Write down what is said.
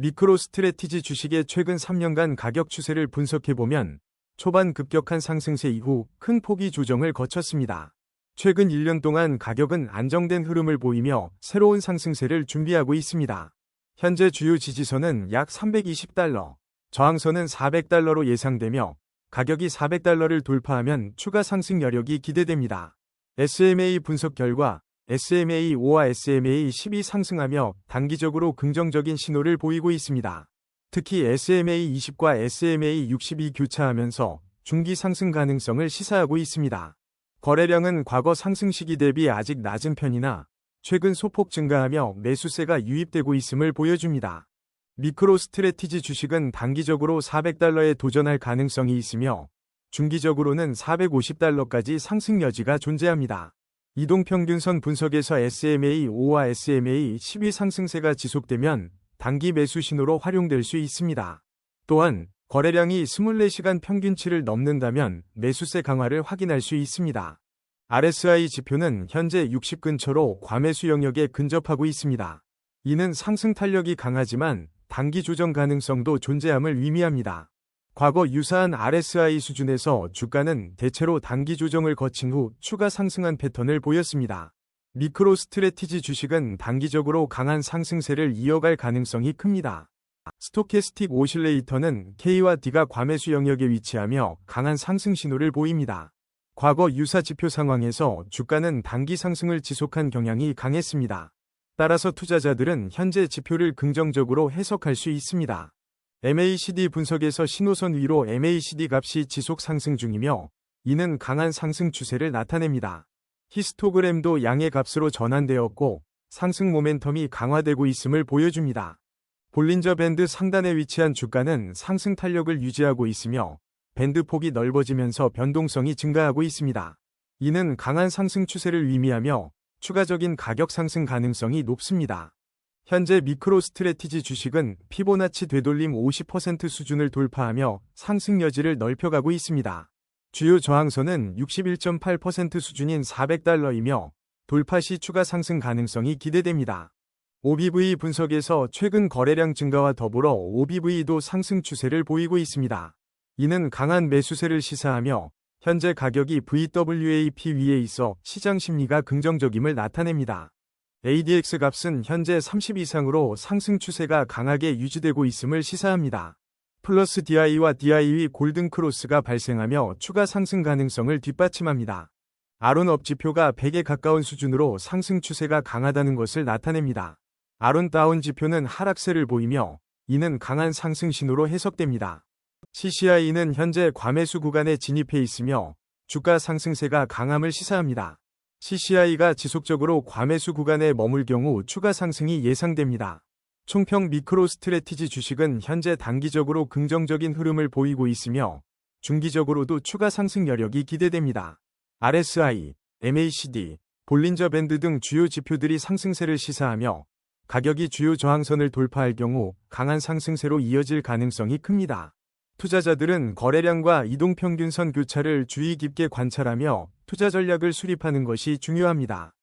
미크로 스트레티지 주식의 최근 3년간 가격 추세를 분석해보면 초반 급격한 상승세 이후 큰 폭이 조정을 거쳤습니다. 최근 1년 동안 가격은 안정된 흐름을 보이며 새로운 상승세를 준비하고 있습니다. 현재 주요 지지선은 약 320달러, 저항선은 400달러로 예상되며 가격이 400달러를 돌파하면 추가 상승 여력이 기대됩니다. SMA 분석 결과 SMA5와 SMA10이 상승하며 단기적으로 긍정적인 신호를 보이고 있습니다. 특히 SMA20과 SMA60이 교차하면서 중기 상승 가능성을 시사하고 있습니다. 거래량은 과거 상승 시기 대비 아직 낮은 편이나 최근 소폭 증가하며 매수세가 유입되고 있음을 보여줍니다. 미크로 스트레티지 주식은 단기적으로 400달러에 도전할 가능성이 있으며 중기적으로는 450달러까지 상승 여지가 존재합니다. 이동평균선 분석에서 SMA5와 SMA12 상승세가 지속되면 단기 매수 신호로 활용될 수 있습니다. 또한 거래량이 24시간 평균치를 넘는다면 매수세 강화를 확인할 수 있습니다. RSI 지표는 현재 60 근처로 과매수 영역에 근접하고 있습니다. 이는 상승 탄력이 강하지만 단기 조정 가능성도 존재함을 의미합니다. 과거 유사한 RSI 수준에서 주가는 대체로 단기 조정을 거친 후 추가 상승한 패턴을 보였습니다. 미크로 스트레티지 주식은 단기적으로 강한 상승세를 이어갈 가능성이 큽니다. 스토캐스틱 오실레이터는 K와 D가 과매수 영역에 위치하며 강한 상승 신호를 보입니다. 과거 유사 지표 상황에서 주가는 단기 상승을 지속한 경향이 강했습니다. 따라서 투자자들은 현재 지표를 긍정적으로 해석할 수 있습니다. MACD 분석에서 신호선 위로 MACD 값이 지속 상승 중이며 이는 강한 상승 추세를 나타냅니다. 히스토그램도 양의 값으로 전환되었고 상승 모멘텀이 강화되고 있음을 보여줍니다. 볼린저 밴드 상단에 위치한 주가는 상승 탄력을 유지하고 있으며 밴드 폭이 넓어지면서 변동성이 증가하고 있습니다. 이는 강한 상승 추세를 의미하며 추가적인 가격 상승 가능성이 높습니다. 현재 미크로 스트레티지 주식은 피보나치 되돌림 50% 수준을 돌파하며 상승 여지를 넓혀가고 있습니다. 주요 저항선은 61.8% 수준인 400달러이며 돌파 시 추가 상승 가능성이 기대됩니다. OBV 분석에서 최근 거래량 증가와 더불어 OBV도 상승 추세를 보이고 있습니다. 이는 강한 매수세를 시사하며 현재 가격이 VWAP 위에 있어 시장 심리가 긍정적임을 나타냅니다. ADX 값은 현재 30 이상으로 상승 추세가 강하게 유지되고 있음을 시사합니다. 플러스 DI와 DI위 골든 크로스가 발생하며 추가 상승 가능성을 뒷받침합니다. 아론업 지표가 100에 가까운 수준으로 상승 추세가 강하다는 것을 나타냅니다. 아론 다운 지표는 하락세를 보이며 이는 강한 상승 신호로 해석됩니다. CCI는 현재 과매수 구간에 진입해 있으며 주가 상승세가 강함을 시사합니다. CCI가 지속적으로 과매수 구간에 머물 경우 추가 상승이 예상됩니다. 총평 미크로 스트레티지 주식은 현재 단기적으로 긍정적인 흐름을 보이고 있으며 중기적으로도 추가 상승 여력이 기대됩니다. RSI, MACD, 볼린저 밴드 등 주요 지표들이 상승세를 시사하며 가격이 주요 저항선을 돌파할 경우 강한 상승세로 이어질 가능성이 큽니다. 투자자들은 거래량과 이동평균선 교차를 주의 깊게 관찰하며 투자 전략을 수립하는 것이 중요합니다.